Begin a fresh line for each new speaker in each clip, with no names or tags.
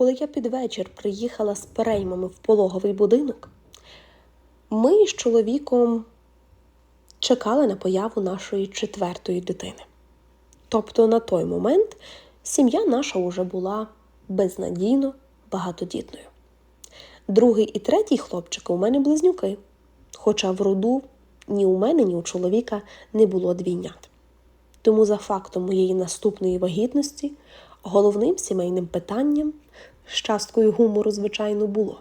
коли я під вечір приїхала з переймами в пологовий будинок, ми з чоловіком чекали на появу нашої четвертої дитини. Тобто на той момент сім'я наша вже була безнадійно багатодітною. Другий і третій хлопчики у мене близнюки, хоча в роду ні у мене, ні у чоловіка не було двійнят. Тому за фактом моєї наступної вагітності головним сімейним питанням з часткою гумору, звичайно, було.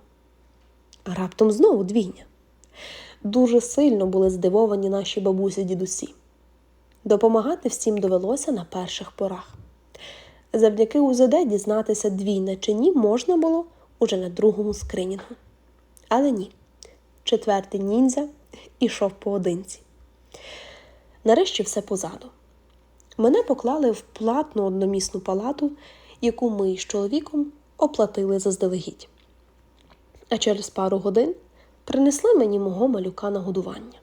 А раптом знову двійня. Дуже сильно були здивовані наші бабусі дідусі. Допомагати всім довелося на перших порах. Завдяки УЗД дізнатися двійне чи ні можна було уже на другому скринінгу. Але ні, четвертий ніндзя ішов поодинці. Нарешті все позаду. Мене поклали в платну одномісну палату, яку ми з чоловіком оплатили заздалегідь. А через пару годин принесли мені мого малюка на годування.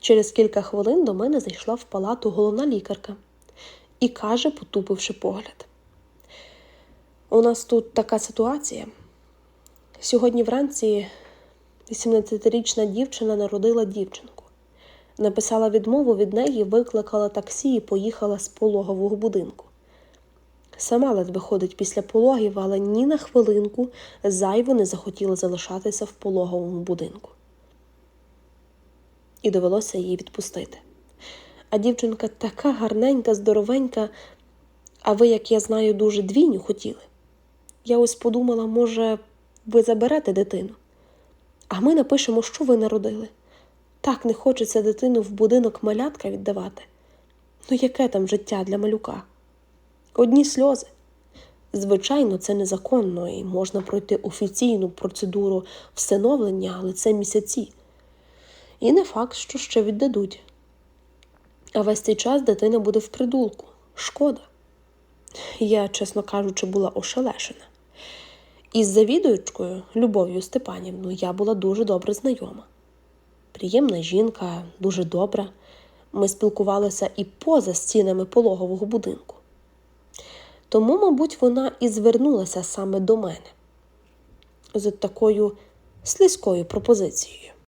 Через кілька хвилин до мене зайшла в палату головна лікарка і каже, потупивши погляд. У нас тут така ситуація. Сьогодні вранці 18-річна дівчина народила дівчинку. Написала відмову від неї, викликала таксі і поїхала з пологового будинку. Сама ледве ходить після пологів, але ні на хвилинку зайво не захотіла залишатися в пологовому будинку. І довелося її відпустити. А дівчинка така гарненька, здоровенька, а ви, як я знаю, дуже двійню хотіли. Я ось подумала, може, ви заберете дитину, а ми напишемо, що ви народили. Так не хочеться дитину в будинок малятка віддавати. Ну, яке там життя для малюка? Одні сльози. Звичайно, це незаконно і можна пройти офіційну процедуру всиновлення, але це місяці. І не факт, що ще віддадуть. А весь цей час дитина буде в придулку. Шкода. Я, чесно кажучи, була ошелешена. Із завідуючкою Любов'ю Степанівною я була дуже добре знайома. Приємна жінка, дуже добра. Ми спілкувалися і поза стінами пологового будинку. Тому, мабуть, вона і звернулася саме до мене з такою слизькою пропозицією.